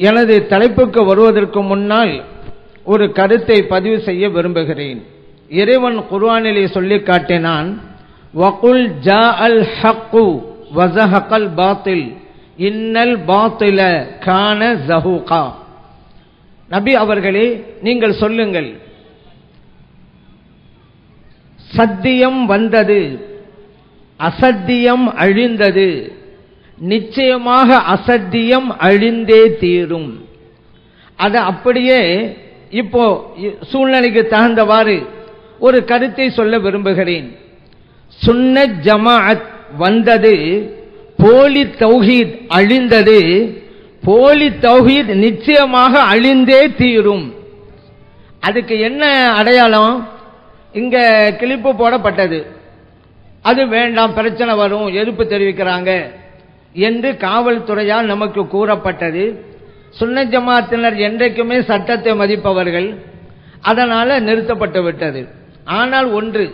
எனது தலைப்புக்கு வருவதற்கு முன்னால் ஒரு கருத்தை பதிவு செய்ய விரும்புகிறேன். இறைவன் குர்வானிலே சொல்லி காட்டினான் வகுல் ஜா அல் ஹக்கு பாத்தில் இன்னல் பாத்தில கான ஜஹூகா நபி அவர்களே நீங்கள் சொல்லுங்கள் சத்தியம் வந்தது அசத்தியம் அழிந்தது நிச்சயமாக அசத்தியம் அழிந்தே தீரும். அது அப்படியே இப்போ சூழ்நிலைக்கு தகுந்தவாறு ஒரு கருத்தை சொல்ல விரும்புகிறேன். சுன்ன ஜமாஅத் வந்தது போலி தௌஹீத் அழிந்தது போலி தௌஹீத் நிச்சயமாக அழிந்தே தீரும். அதுக்கு என்ன அடையாளம்? இங்க கிளிப்பு போடப்பட்டது. அது வேண்டாம் பிரச்சனை வரும் எதிர்ப்பு தெரிவிக்கிறாங்க. என்று காவல்துறையால் நமக்கு கூறப்பட்டது. சுன்ன ஜமாத்தினர் என்றைக்குமே சட்டத்தை மதிப்பவர்கள். அதனால நிறுத்தப்பட்டு விட்டது. ஆனால் ஒன்று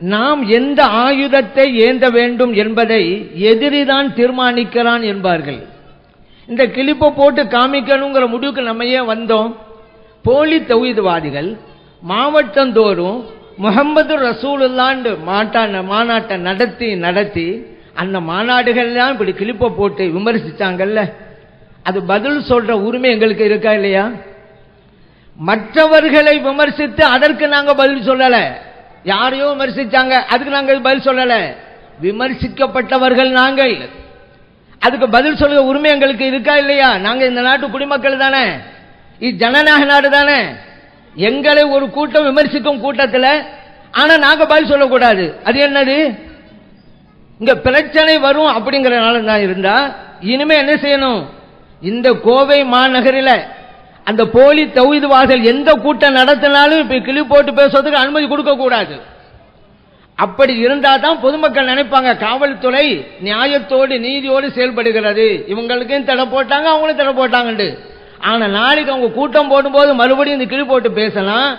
நாம் எந்த ஆயுதத்தை ஏந்த வேண்டும் என்பதை எதிரிதான் தீர்மானிக்கிறான் என்பார்கள். இந்த கிளிப்பை போட்டு காமிக்கணுங்கிற முடிவுக்கு நம்ம ஏன் வந்தோம்? போலி தொகுதிவாதிகள் மாவட்டந்தோறும் முகமது ரசூலுல்லாண்டு மாட்டா மாநாட்டை நடத்தி நடத்தி அந்த மாநாடுகள்லாம் இப்படி கிளிப்பை போட்டு விமர்சித்தாங்கல்ல அது பதில் சொல்ற உரிமை எங்களுக்கு இருக்கா இல்லையா? மற்றவர்களை விமர்சித்து அதற்கு நாங்க பதில் சொல்லல. யாரையோ விமர்சிச்சாங்க அதுக்கு நாங்கள் பதில் சொல்லல. விமர்சிக்கப்பட்டவர்கள் நாங்கள். அதுக்கு பதில் சொல்ல உரிமை எங்களுக்கு இருக்கா இல்லையா? நாங்க இந்த நாட்டு குடிமக்கள் தானே. இது ஜனநாயக நாடு தானே. எங்களை ஒரு கூட்டம் விமர்சிக்கும் கூட்டத்தில் ஆனா நாங்க பதில் சொல்லக்கூடாது. அது என்னது? இங்க பிரச்சனை வரும் அப்படிங்கிறனால தான் இருந்தா இனிமே என்ன செய்யணும்? இந்த கோவை மாநகரில் அந்த போலி தௌஹீத்வாதிகள் எந்த கூட்டம் நடத்தினாலும் இப்ப கிளி போட்டு பேசுறதுக்கு அனுமதி கொடுக்க கூடாது. அப்படி இருந்தா தான் பொதுமக்கள் நினைப்பாங்க காவல்துறை நியாயத்தோடு நீதியோடு செயல்படுகிறது. இவங்களுக்கும் தடை போட்டாங்க அவங்களும் தடை போட்டாங்கண்டு. ஆனா நாளைக்கு அவங்க கூட்டம் போடும்போது மறுபடியும் இந்த கிளி போட்டு பேசலாம்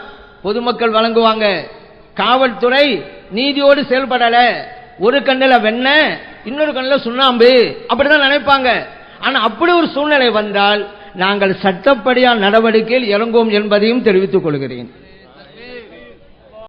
பொதுமக்கள் வழங்குவாங்க. காவல்துறை நீதியோடு செயல்படலை. ஒரு கண்ணில் வெண்ணெய் இன்னொரு கண்ணில் சுண்ணாம்பு. அப்படிதான் நினைப்பாங்க. ஆனால் அப்படி ஒரு சூழ்நிலை வந்தால் நாங்கள் சட்டப்படியான நடவடிக்கையில் இறங்குவோம் என்பதையும் தெரிவித்துக் கொள்கிறேன்.